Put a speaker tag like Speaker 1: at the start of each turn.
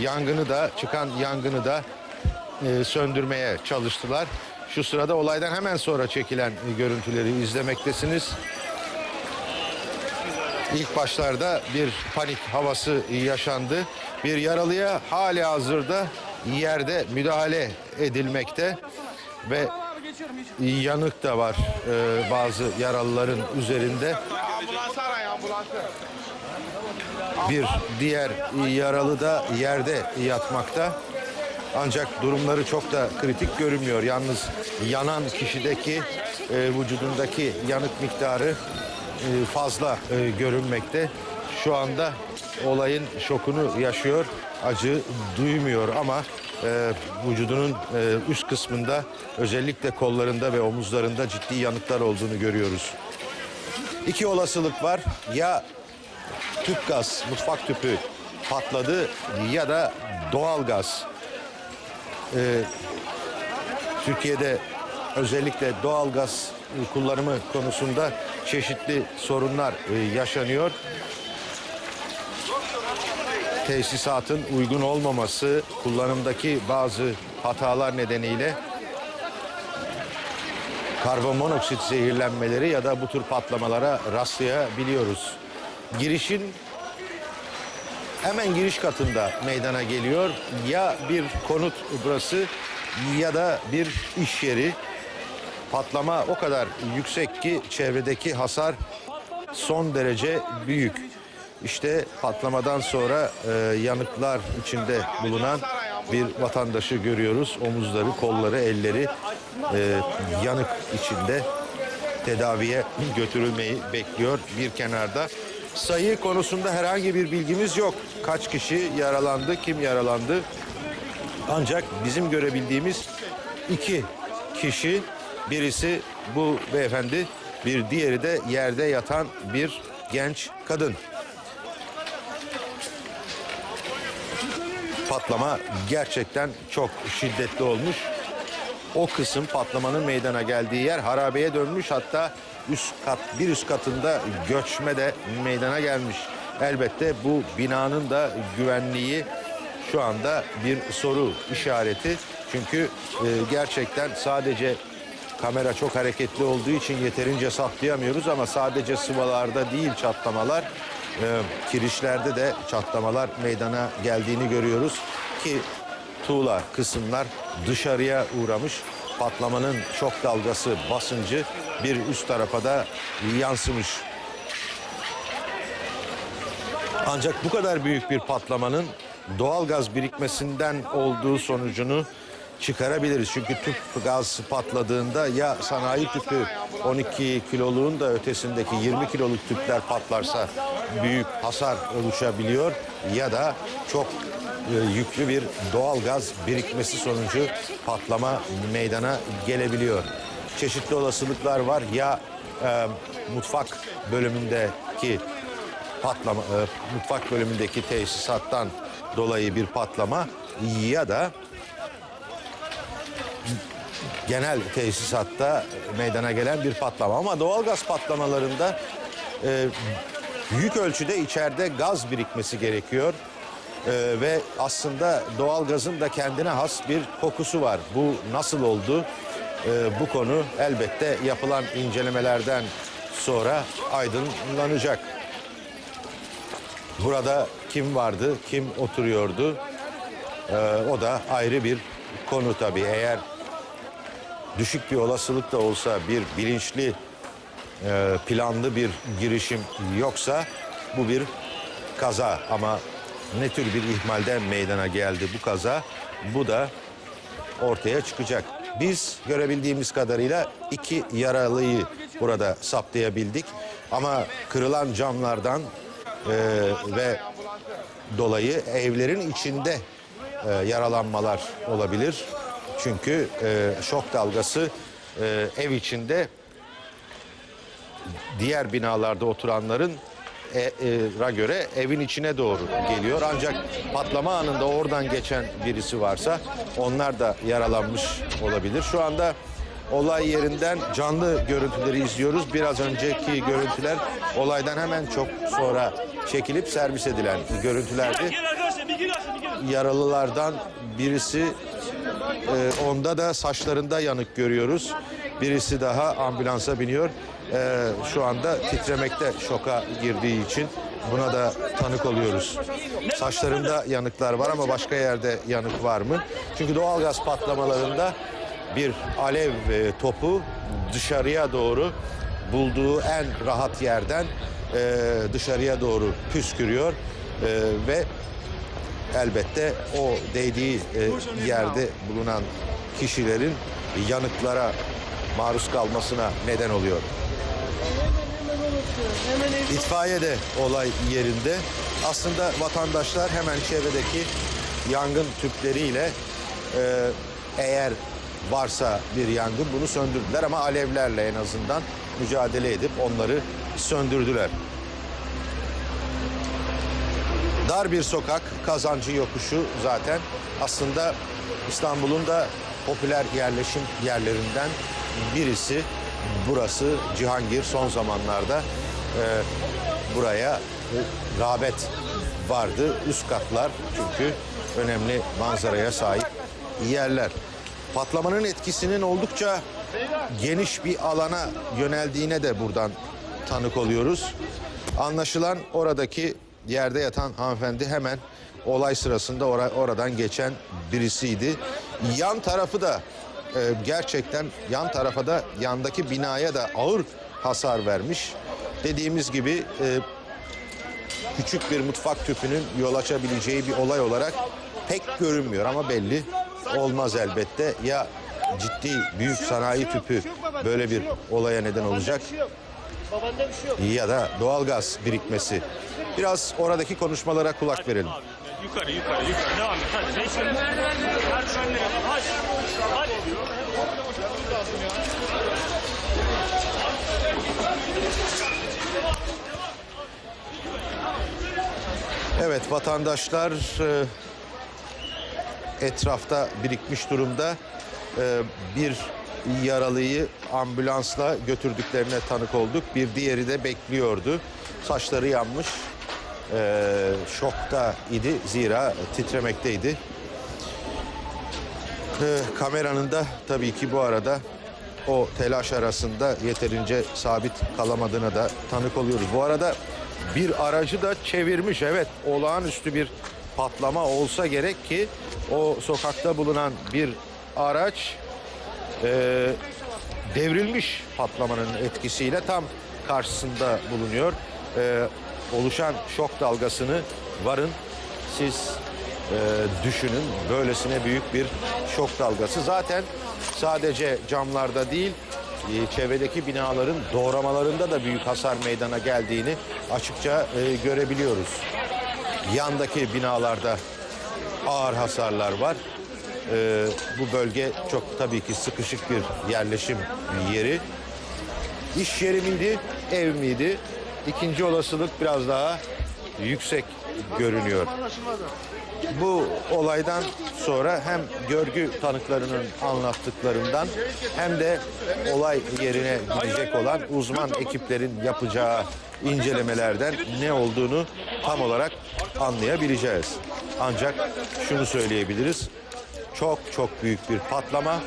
Speaker 1: yangını da çıkan yangını da e, söndürmeye çalıştılar. Şu sırada olaydan hemen sonra çekilen e, görüntüleri izlemektesiniz. İlk başlarda bir panik havası yaşandı. Bir yaralıya hali hazırda yerde müdahale edilmekte ve yanık da var e, bazı yaralıların üzerinde.
Speaker 2: Ambulansı arayın ambulansı.
Speaker 1: Bir diğer yaralı da yerde yatmakta. Ancak durumları çok da kritik görünmüyor. Yalnız yanan kişideki e, vücudundaki yanık miktarı e, fazla e, görünmekte. Şu anda olayın şokunu yaşıyor. Acı duymuyor ama e, vücudunun e, üst kısmında özellikle kollarında ve omuzlarında ciddi yanıklar olduğunu görüyoruz. İki olasılık var. Ya tüp gaz, mutfak tüpü patladı ya da doğal gaz. Ee, Türkiye'de özellikle doğal gaz kullanımı konusunda çeşitli sorunlar e, yaşanıyor. Tesisatın uygun olmaması, kullanımdaki bazı hatalar nedeniyle karbonmonoksit zehirlenmeleri ya da bu tür patlamalara rastlayabiliyoruz. Girişin hemen giriş katında meydana geliyor. Ya bir konut burası ya da bir iş yeri. Patlama o kadar yüksek ki çevredeki hasar son derece büyük. İşte patlamadan sonra e, yanıklar içinde bulunan bir vatandaşı görüyoruz. Omuzları, kolları, elleri e, yanık içinde tedaviye götürülmeyi bekliyor bir kenarda. Sayı konusunda herhangi bir bilgimiz yok. Kaç kişi yaralandı, kim yaralandı? Ancak bizim görebildiğimiz iki kişi, birisi bu beyefendi, bir diğeri de yerde yatan bir genç kadın. Patlama gerçekten çok şiddetli olmuş. O kısım patlamanın meydana geldiği yer harabeye dönmüş. Hatta üst kat bir üst katında göçme de meydana gelmiş. Elbette bu binanın da güvenliği şu anda bir soru işareti. Çünkü e, gerçekten sadece kamera çok hareketli olduğu için yeterince saptayamıyoruz ama sadece sıvalarda değil çatlamalar, e, kirişlerde de çatlamalar meydana geldiğini görüyoruz ki tuğla kısımlar dışarıya uğramış. Patlamanın şok dalgası basıncı bir üst tarafa da yansımış. Ancak bu kadar büyük bir patlamanın doğal gaz birikmesinden olduğu sonucunu çıkarabiliriz. Çünkü tüp gaz patladığında ya sanayi tüpü 12 kiloluğun da ötesindeki 20 kiloluk tüpler patlarsa büyük hasar oluşabiliyor ya da çok yüklü bir doğal gaz birikmesi sonucu patlama meydana gelebiliyor. Çeşitli olasılıklar var. Ya e, mutfak bölümündeki patlama, e, mutfak bölümündeki tesisattan dolayı bir patlama ya da genel tesisatta meydana gelen bir patlama. Ama doğalgaz patlamalarında e, büyük ölçüde içeride gaz birikmesi gerekiyor. E, ve aslında doğalgazın da kendine has bir kokusu var. Bu nasıl oldu? E, bu konu elbette yapılan incelemelerden sonra aydınlanacak. Burada kim vardı, kim oturuyordu? Ee, o da ayrı bir konu tabii. Eğer düşük bir olasılık da olsa bir bilinçli, e, planlı bir girişim yoksa bu bir kaza. Ama ne tür bir ihmalden meydana geldi bu kaza? Bu da ortaya çıkacak. Biz görebildiğimiz kadarıyla iki yaralıyı burada saptayabildik. Ama kırılan camlardan e, ve dolayı evlerin içinde e, yaralanmalar olabilir. Çünkü e, şok dalgası e, ev içinde diğer binalarda oturanların ra göre evin içine doğru geliyor. Ancak patlama anında oradan geçen birisi varsa onlar da yaralanmış olabilir. Şu anda olay yerinden canlı görüntüleri izliyoruz. Biraz önceki görüntüler olaydan hemen çok sonra çekilip servis edilen görüntülerdi. Yaralılardan birisi e, onda da saçlarında yanık görüyoruz. Birisi daha ambulansa biniyor. E, şu anda titremekte şoka girdiği için buna da tanık oluyoruz. Saçlarında yanıklar var ama başka yerde yanık var mı? Çünkü doğalgaz patlamalarında bir alev e, topu dışarıya doğru bulduğu en rahat yerden e, dışarıya doğru püskürüyor E, ve elbette o değdiği e, yerde bulunan kişilerin yanıklara maruz kalmasına neden oluyor. İtfaiye de olay yerinde. Aslında vatandaşlar hemen çevredeki yangın tüpleriyle e, eğer varsa bir yangın bunu söndürdüler ama alevlerle en azından mücadele edip onları söndürdüler. Dar bir sokak, kazancı yokuşu zaten aslında İstanbul'un da popüler yerleşim yerlerinden birisi. Burası Cihangir son zamanlarda e, buraya rağbet vardı. Üst katlar çünkü önemli manzaraya sahip yerler. Patlamanın etkisinin oldukça geniş bir alana yöneldiğine de buradan tanık oluyoruz. Anlaşılan oradaki yerde yatan hanımefendi hemen olay sırasında ora- oradan geçen birisiydi. Yan tarafı da e, gerçekten yan tarafa da yandaki binaya da ağır hasar vermiş. Dediğimiz gibi e, küçük bir mutfak tüpünün yol açabileceği bir olay olarak pek görünmüyor ama belli olmaz elbette. Ya ciddi büyük sanayi tüpü böyle bir olaya neden olacak
Speaker 3: şey
Speaker 1: ya da doğalgaz birikmesi. Biraz oradaki konuşmalara kulak verelim.
Speaker 4: Yukarı yukarı yukarı devam et hadi. Reşit. Merdivenlere hadi. Hadi.
Speaker 1: Evet vatandaşlar e, etrafta birikmiş durumda. E, bir yaralıyı ambulansla götürdüklerine tanık olduk. Bir diğeri de bekliyordu. Saçları yanmış. E, şokta idi zira titremekteydi. Kameranın da tabii ki bu arada o telaş arasında yeterince sabit kalamadığına da tanık oluyoruz. Bu arada bir aracı da çevirmiş. Evet olağanüstü bir patlama olsa gerek ki o sokakta bulunan bir araç e, devrilmiş patlamanın etkisiyle tam karşısında bulunuyor. E, oluşan şok dalgasını varın siz e, düşünün böylesine büyük bir şok dalgası. Zaten sadece camlarda değil e, çevredeki binaların doğramalarında da büyük hasar meydana geldiğini açıkça e, görebiliyoruz. Yandaki binalarda ağır hasarlar var. E, bu bölge çok tabii ki sıkışık bir yerleşim yeri. İş yeri miydi, ev miydi? İkinci olasılık biraz daha yüksek görünüyor. Bu olaydan sonra hem görgü tanıklarının anlattıklarından hem de olay yerine gidecek olan uzman ekiplerin yapacağı incelemelerden ne olduğunu tam olarak anlayabileceğiz. Ancak şunu söyleyebiliriz. Çok çok büyük bir patlama